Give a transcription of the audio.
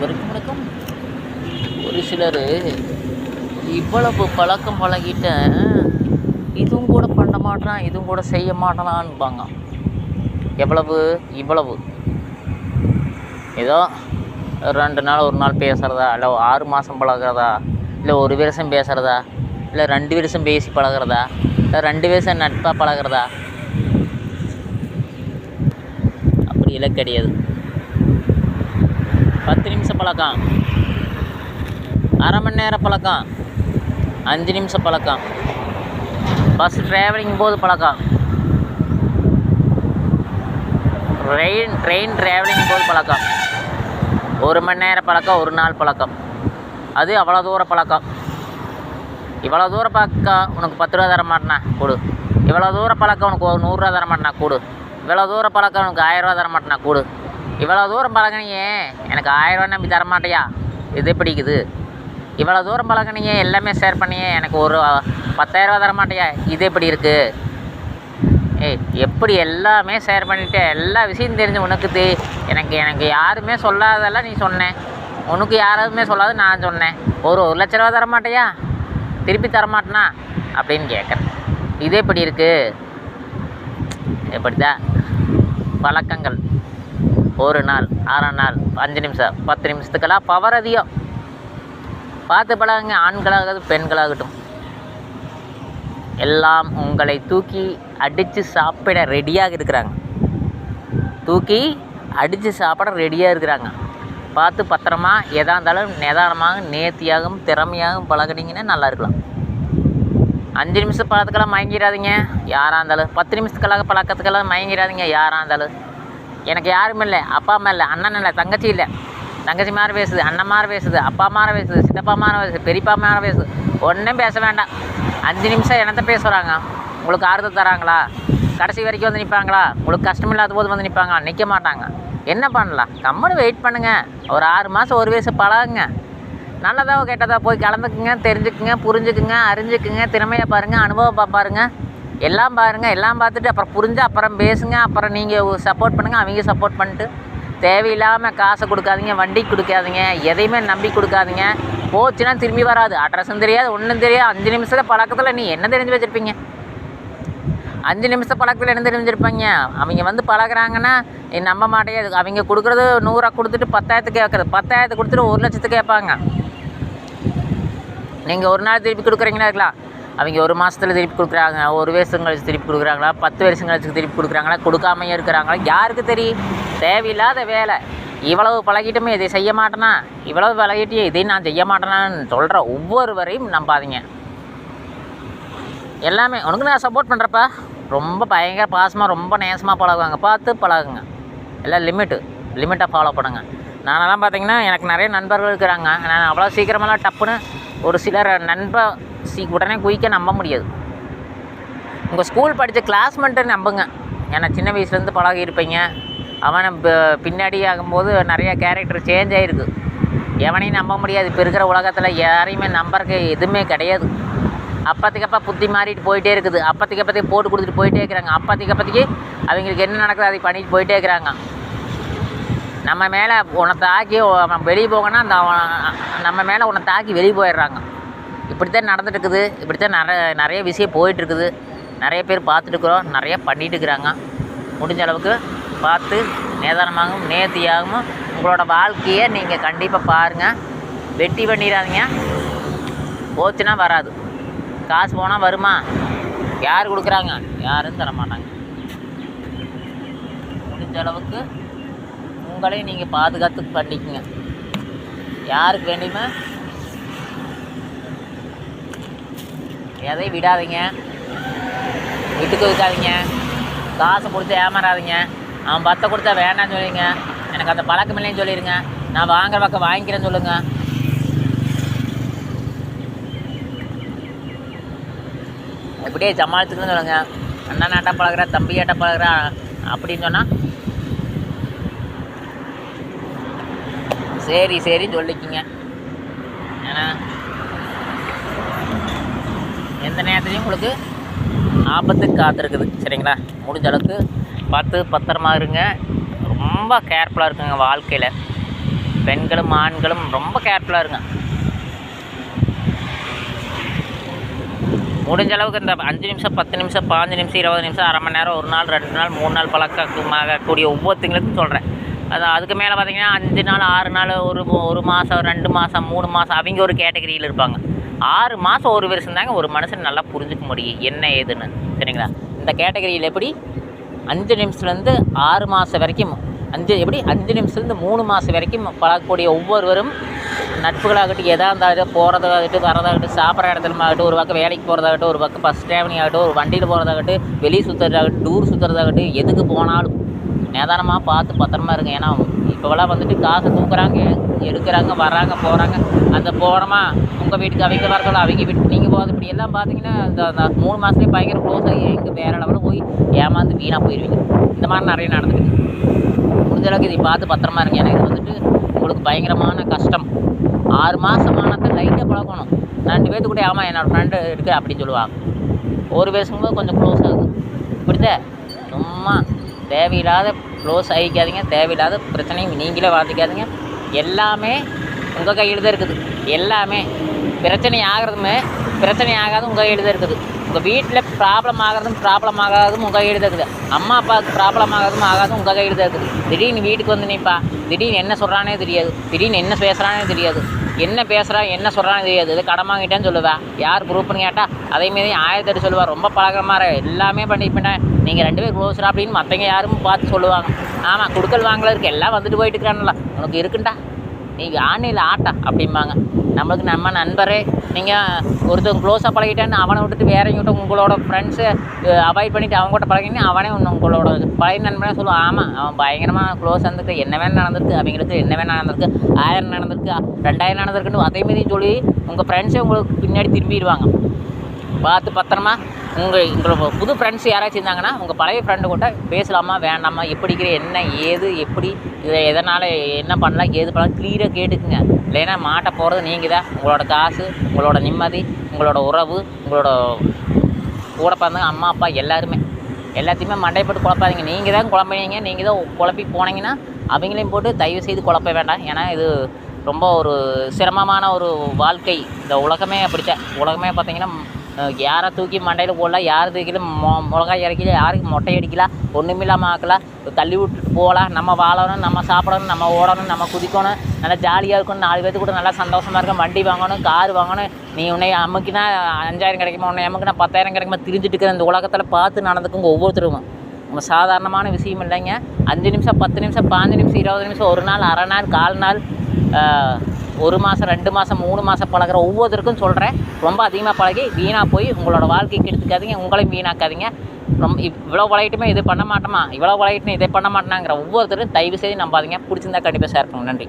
வணக்கம் வணக்கம். ஒரு சிலர் இவ்வளவு பழக்கம் பழகிட்ட இதுவும் கூட பண்ண மாட்டான் இதுவும் கூட செய்ய மாட்டானான்பாங்க. எவ்வளவு இவ்வளவு. ஏதோ ரெண்டு நாள் ஒரு நாள் பேசுகிறதா இல்லை ஆறு மாதம் பழகிறதா இல்லை ஒரு வருஷம் பேசுகிறதா இல்லை ரெண்டு வருஷம் பேசி பழகிறதா இல்லை ரெண்டு வருஷம் நட்பாக பழகிறதா? அப்படியெல்லாம் கிடையாது. பத்து நிமிஷம் பழக்கம். அரை மணி நேரம் பழக்கம். அஞ்சு நிமிஷம் பழக்கம். பஸ் ட்ராவலிங் போது பழக்கம். ட்ரெயின் ட்ரெயின் ட்ராவலிங் போது பழக்கம். ஒரு மணி நேரம் பழக்கம் ஒரு நாள் பழக்கம். அது அவ்வளோ தூர பழக்கம். இவ்வளோ தூரம் பழக்கம் உனக்கு பத்து ரூபா தர மாட்டேனா? கொடு. இவ்வளோ தூர பழக்கம் உனக்கு ஒரு நூறுரூவா தர மாட்டேனா? கொடு. இவ்வளோ தூர பழக்கம் உனக்கு ஆயிரரூவா தர மாட்டேனா? கொடு. இவ்வளோ தூரம் பழகினியே. எனக்கு ஆயிரரூவா நம்பி தர மாட்டியா இது பிடிக்குது இவ்வளோ தூரம் பழகினியே எல்லாமே ஷேர் பண்ணியே. எனக்கு ஒரு பத்தாயிரரூவா தர மாட்டியா இது எப்படி இருக்குது ஏய் எப்படி எல்லாமே ஷேர் பண்ணிட்டு எல்லா விஷயம் தெரிஞ்சு உனக்கு தெ எனக்கு எனக்கு யாருமே சொல்லாததெல்லாம் நீ சொன்னேன் உனக்கு யாராவதுமே சொல்லாத நான் சொன்னேன். ஒரு ஒரு லட்ச ரூபா தர மாட்டியா திருப்பி தரமாட்டேனா? அப்படின்னு கேட்குறேன் இது எப்படி இருக்குது எப்படிதான் பழக்கங்கள். ஒரு நாள் அரை நாள் அஞ்சு நிமிஷம் பத்து நிமிஷத்துக்கெல்லாம் பவர் அதிகம். பார்த்து பழகுங்க ஆண்களாகட்டும் பெண்களாகட்டும். எல்லாம் உங்களை தூக்கி அடித்து சாப்பிட ரெடியாக இருக்கிறாங்க. தூக்கி அடித்து சாப்பிட ரெடியாக இருக்கிறாங்க. பார்த்து பத்திரமா எதாக இருந்தாலும் நிதானமாக நேர்த்தியாகவும் திறமையாகவும் பழகினீங்கன்னா நல்லா இருக்கலாம். அஞ்சு நிமிஷம் பழக்கத்துக்கெல்லாம் மயங்கிடாதீங்க. யாராக இருந்தாலும் பத்து நிமிஷத்துக்கெல்லாம் பழக்கத்துக்கெல்லாம் மயங்கிடாதீங்க யாராக இருந்தாலும். எனக்கு யாரும் இல்லை அப்பா அம்மா இல்லை அண்ணன் இல்லை தங்கச்சி இல்லை. தங்கச்சி மாதிரி பேசுது அண்ணன் மாதிரி பேசுது அப்பா மாதிரி பேசுது சித்தப்பா மாதிரி பேசுது பெரியப்பா மாதிரி பேசுது. ஒன்றும் பேச வேண்டாம். அஞ்சு நிமிஷம் என்னத்த பேசுகிறாங்க உங்களுக்கு ஆறுதல் தராங்களா? கடைசி வரைக்கும் வந்து நிற்பாங்களா உங்களுக்கு கஷ்டம் இல்லாத போது வந்து நிற்பாங்களா நிற்க மாட்டாங்க. என்ன பண்ணலாம்? கம்முன்னு வெயிட் பண்ணுங்கள் ஒரு ஆறு மாதம் ஒரு வயசு பழகுங்க. நல்லதாக கெட்டதாக போய் கலந்துக்குங்க தெரிஞ்சுக்குங்க புரிஞ்சுக்குங்க அறிஞ்சுக்குங்க திறமையாக பாருங்கள் அனுபவம் பாருங்கள் எல்லாம் பாருங்கள் எல்லாம் பார்த்துட்டு அப்புறம் புரிஞ்சு அப்புறம் பேசுங்க அப்புறம் நீங்கள் சப்போர்ட் பண்ணுங்கள் அவங்க சப்போர்ட் பண்ணிட்டு. தேவையில்லாமல் காசை கொடுக்காதீங்க வண்டிக்கு கொடுக்காதீங்க எதையுமே நம்பி கொடுக்காதீங்க. போச்சுன்னா திரும்பி வராது. அட்ரஸும் தெரியாது ஒன்றும் தெரியாது. அஞ்சு நிமிஷத்தில் பழக்கத்தில் நீ என்ன தெரிஞ்சு வச்சுருப்பீங்க? அஞ்சு நிமிஷம் பழக்கத்தில் என்ன தெரிஞ்சிருப்பாங்க அவங்க வந்து பழகிறாங்கன்னா நம்ப மாட்டேங்குது அவங்க கொடுக்குறது நூறாக கொடுத்துட்டு பத்தாயிரத்துக்கு கேட்குறது. பத்தாயிரத்துக்கு கொடுத்துட்டு ஒரு லட்சத்துக்கு கேட்பாங்க. நீங்கள் ஒரு நாள் திருப்பி கொடுக்குறீங்களா இருக்கலாம் அவங்க ஒரு மாதத்துல திருப்பி கொடுக்குறாங்க ஒரு வருஷம் கழிச்சு திருப்பி கொடுக்குறாங்களா பத்து வருஷம் கழிச்சு திருப்பி கொடுக்குறாங்களா கொடுக்காமையே இருக்கிறாங்களா யாருக்கு தெரியும்? தேவையில்லாத வேலை. இவ்வளவு பழகிட்டுமே இதை செய்ய மாட்டேனா? இவ்வளவு பழகிட்டே இதை நான் செய்ய மாட்டேனான்னு சொல்கிற ஒவ்வொருவரையும் நம்பாதீங்க. எல்லாமே உனக்கு நான் சப்போர்ட் பண்ணுறப்பா ரொம்ப பயங்கர பாசமாக ரொம்ப நேசமாக பழகுவாங்க. பார்த்து பழகுங்க. எல்லாம் லிமிட்டு லிமிட்டாக ஃபாலோ பண்ணுங்கள் நானெல்லாம் பார்த்தீங்கன்னா எனக்கு நிறைய நண்பர்கள் இருக்கிறாங்க. நான் அவ்வளோ சீக்கிரமெல்லாம் டப்புன்னு ஒரு சிலர் நண்ப சீ உடனே குயிக்க நம்ப முடியாது. உங்கள் ஸ்கூல் படித்த கிளாஸ்மெண்ட்டை நம்புங்க. ஏன்னா சின்ன வயசுலேருந்து பழகி இருப்பீங்க அவன் ப- பின்னாடி ஆகும்போது நிறையா கேரக்டர் சேஞ்ச் ஆகிருக்கு எவனையும் நம்ப முடியாது. இப்போ இருக்கிற உலகத்தில் யாரையுமே நம்புறதுக்கு எதுவுமே கிடையாது. அப்பத்துக்கு அப்போ புத்தி மாறிட்டு போயிட்டே இருக்குது. அப்பத்துக்கு அப்பத்தையும் போட்டு கொடுத்துட்டு போயிட்டே இருக்கிறாங்க. அப்பத்துக்கு அப்பத்துக்கு அவங்களுக்கு என்ன நடக்குது அதை பண்ணிட்டு போயிட்டே இருக்கிறாங்க. நம்ம மேலே உன்னை தாக்கி அவன் வெளியே போகணும்னா அந்த நம்ம மேலே உன்னை தாக்கி வெளியே போயிடுறாங்க. இப்படித்தான் நடந்துட்டு இருக்குது இப்படித்தான் நிறைய நிறைய விஷயம் போயிட்டுருக்குது. நிறைய பேர் பார்த்துட்டுருக்குறோம். நிறைய பண்ணிட்டு இருக்கிறாங்க முடிஞ்ச அளவுக்கு பார்த்து நிதானமாகவும் நேர்த்தியாகவும் உங்களோட வாழ்க்கையை நீங்கள் கண்டிப்பாக பாருங்கள் வெட்டி பண்ணிடாதீங்க. போச்சுன்னா வராது. காசு போனால் வருமா? யார் கொடுக்குறாங்க? யாரும் தர மாட்டாங்க. முடிஞ்ச அளவுக்கு உங்களையும் நீங்கள் பாதுகாத்து பண்ணிக்கங்க. யாருக்கு வேண்டியுமே எதையும் விடாதீங்க. விட்டுக்கு வைக்காதீங்க காசை கொடுத்து ஏமாறாதீங்க. அவன் பத்தை கொடுத்தா வேண்டாம்னு சொல்லிடுங்க எனக்கு அந்த பழக்கம் இல்லைன்னு சொல்லிடுங்க நான் வாங்குற பக்கம் வாங்கிக்கிறேன்னு சொல்லுங்கள் எப்படியே சமாளிச்சுக்கணும்னு சொல்லுங்க. அண்ணன் ஆட்டா பழகுற தம்பி ஆட்டா பழகுற அப்படின்னு சொன்னால் சரி சரி சொல்லிக்கிங்க. ஏன்னா எந்த நேரத்துலையும் உங்களுக்கு ஆபத்து காத்திருக்குது. சரிங்களா? முடிஞ்ச அளவுக்கு பார்த்து பத்திரமா இருங்க. ரொம்ப கேர்ஃபுல்லாக இருக்குங்க வாழ்க்கையில். பெண்களும் ஆண்களும் ரொம்ப கேர்ஃபுல்லாக இருங்க. முடிஞ்ச அளவுக்கு இந்த அஞ்சு நிமிஷம் பத்து நிமிஷம் பாஞ்சு நிமிஷம் இருபது நிமிஷம் அரை மணி நேரம் ஒரு நாள் ரெண்டு நாள் மூணு நாள் பழக்கமாகக்கூடிய ஒவ்வொருத்தங்களுக்கும் சொல்கிறேன் அது அதுக்கு மேலே பார்த்தீங்கன்னா அஞ்சு நாள் ஆறு நாள் ஒரு ஒரு மாதம் ரெண்டு மாதம் மூணு மாதம் அவங்க ஒரு கேட்டகரியில் இருப்பாங்க. ஆறு மாதம் ஒரு வருஷம் தாங்க ஒரு மனுஷன் நல்லா புரிஞ்சுக்க முடியும் என்ன ஏதுன்னு. சரிங்களா? இந்த கேட்டகரியில் எப்படி? அஞ்சு நிமிஷத்துலேருந்து ஆறு மாதம் வரைக்கும் அஞ்சு எப்படி? அஞ்சு நிமிஷத்துலேருந்து மூணு மாதம் வரைக்கும் பழகக்கூடிய ஒவ்வொருவரும் நட்புகளாகட்டும் எதாக இருந்தாலும் போகிறதாகட்டும் வரதாகட்டும் சாப்பிட்ற இடத்துல ஆகட்டும் ஒரு பக்கம் வேலைக்கு போகிறதாகட்டும் ஒரு பக்கம் பஸ் டிராவலிங் ஆகட்டும் ஒரு வண்டியில் போகிறதாகட்டும் வெளியே சுற்றுறதாகட்டும் டூர் சுற்றுறதாகட்டும் எதுக்கு போனாலும் நிதானமாக பார்த்து பத்திரமா இருங்க. ஏன்னா இப்போவெல்லாம் வந்துட்டு காசை தூக்குறாங்க எடுக்கிறாங்க வராங்க போகிறாங்க அந்த போகிறோமா உங்கள் வீட்டுக்கு அவங்க வரதோட அவங்க வீட்டுக்கு நீங்கள் போகாது இப்படி எல்லாம் பார்த்தீங்கன்னா இந்த அந்த மூணு மாதத்துலேயே பயங்கர க்ளோஸ் ஆகி எங்கே வேறு லெவலில் போய் ஏமாந்து வீணாக போயிடுவீங்க இந்த மாதிரி நிறைய நடந்துருக்கு முடிஞ்ச அளவுக்கு இதை பார்த்து பத்திரமா இருங்க. ஏன்னா இது வந்துட்டு உங்களுக்கு பயங்கரமான கஷ்டம். ஆறு மாதமானத்தை லைட்டாக பழக்கணும் ரெண்டு பேர்த்து கூட ஆமாம் என்னோடய ஃப்ரெண்டு இருக்கு அப்படின்னு சொல்லுவாங்க ஒரு பேசும்போது கொஞ்சம் க்ளோஸ் ஆகுது. இப்படிதான் சும்மா தேவையில்லாத க்ளோஸ் ஆகிக்காதீங்க. தேவையில்லாத பிரச்சனையும் நீங்களே வாழ்த்துக்காதீங்க எல்லாமே உங்கள் கையில் தான் இருக்குது. எல்லாமே. பிரச்சனை ஆகிறதுமே பிரச்சனை ஆகாது உங்கள் கையில் தான் இருக்குது. உங்கள் வீட்டில் ப்ராப்ளம் ஆகிறதும் ப்ராப்ளம் ஆகாததும் உங்கள் கையில் தான் இருக்குது. அம்மா அப்பாவுக்கு ப்ராப்ளம் ஆகாதும் ஆகாதும் உங்கள் கையில் தான் இருக்குது. திடீர்னு வீட்டுக்கு வந்து நிற்பா திடீர்னு என்ன சொல்கிறானே தெரியாது. திடீர்னு என்ன பேசுகிறானே தெரியாது. என்ன பேசுகிறான் என்ன சொல்கிறானே தெரியாது. இது கடன் வாங்கிட்டேன்னு சொல்லுவேன் யார் ப்ரூஃப்னு கேட்டால் அதேமாரி ஆயிரத்தெட்டு சொல்லுவாள் ரொம்ப பழகிற மாதிரி எல்லாமே பண்ணிப்பேன் நீங்கள் ரெண்டு பேர் க்ளோஸ்ரா அப்படின்னு மற்றவங்க யாரும் பார்த்து சொல்லுவாங்க. ஆமாம் கொடுக்கல் வாங்கல இருக்கு எல்லாம் வந்துட்டு போயிட்டு இருக்கிறான்ல உனக்கு இருக்குண்டா. நீ ஆணையில் ஆட்டா அப்படிம்பாங்க. நம்மளுக்கு நம்ம நண்பரே நீங்கள் ஒருத்தவங்க க்ளோஸாக பழகிட்டேன்னு அவனை விட்டுட்டு வேற விட்டு உங்களோட ஃப்ரெண்ட்ஸை அவாய்ட் பண்ணிவிட்டு அவங்க கூட பழகினீங்க அவனே ஒன்று உங்களோட பழைய நண்பனே சொல்லுவான் ஆமாம் அவன் பயங்கரமாக க்ளோஸ் இருந்திருக்கு என்ன வேணும் நடந்திருக்கு அவங்களுக்கு என்ன வேணும் நடந்திருக்கு ஆயிரம் நடந்திருக்கு ரெண்டாயிரம் நடந்திருக்குன்னு அதேமாரி சொல்லி உங்கள் ஃப்ரெண்ட்ஸே உங்களுக்கு பின்னாடி திரும்பிடுவாங்க. பார்த்து பத்திரமா உங்கள் உங்களோட புது ஃப்ரெண்ட்ஸ் யாராச்சும் இருந்தாங்கன்னா உங்கள் பழைய ஃப்ரெண்டு கூட பேசலாமா வேண்டாமா எப்படிங்கிற என்ன ஏது எப்படி இதை எதனால் என்ன பண்ணலாம் ஏது பண்ணலாம் க்ளியராக கேட்டுக்குங்க. இல்லைன்னா மாட்ட போகிறது நீங்கள் தான் உங்களோட காசு உங்களோட நிம்மதி உங்களோட உறவு உங்களோட கூட பிறந்தவங்க அம்மா அப்பா எல்லாருமே. எல்லாத்தையுமே மண்டை போட்டு குழப்பாதீங்க. நீங்கள் தான் குழம்புனீங்க நீங்கள் தான் குழப்பி போனீங்கன்னா அவங்களையும் போட்டு தயவு செய்து குழப்ப வேண்டாம். ஏன்னா இது ரொம்ப ஒரு சிரமமான ஒரு வாழ்க்கை. இந்த உலகமே அப்படித்தான். உலகமே பார்த்தீங்கன்னா யாரை தூக்கி மண்டையில் போடலாம் யார் தூக்கில மொ மிளகாய் இறக்கல யாருக்கு மொட்டை அடிக்கலாம் ஒன்றும் இல்லாமல் ஆக்கலாம் தள்ளி விட்டுட்டு போகலாம். நம்ம வாழணும் நம்ம சாப்பிடணும் நம்ம ஓடணும் நம்ம குதிக்கணும். நல்லா ஜாலியாக இருக்கணும். நாலு பேர்த்து கூட நல்லா சந்தோஷமாக இருக்கணும். வண்டி வாங்கணும் கார் வாங்கணும். நீ உன்னை அமுக்கினா அஞ்சாயிரம் கிடைக்குமா உன்னை அமுக்கினா பத்தாயிரம் கிடைக்குமா திரிஞ்சுட்டு இருக்கிற இந்த உலகத்தில் பார்த்து நடந்துக்குங்க ஒவ்வொருத்தரும். நம்ம சாதாரணமான விஷயம் இல்லைங்க. அஞ்சு நிமிஷம் பத்து நிமிஷம் பாஞ்சு நிமிஷம் இருபது நிமிஷம் ஒரு நாள் அரை நாள் கால் நாள் ஒரு மாதம் ரெண்டு மாதம் மூணு மாதம் பழகுற ஒவ்வொருத்தருக்கும் சொல்கிறேன் ரொம்ப அதிகமாக பழகி வீணாக போய் உங்களோட வாழ்க்கைக்கு எடுத்துக்காதீங்க உங்களையும் வீணாக்காதீங்க. ரொம்ப இவ்வளோ விளையாட்டுமே இது பண்ண மாட்டோமா? இவ்வளோ விளையாட்டுமே இதை பண்ண மாட்டேனாங்கிற ஒவ்வொருத்தரும் தயவு செய்து நம்பாதீங்க. பிடிச்சிருந்தா கண்டிப்பாக ஷேர் பண்ணுங்க. நன்றி.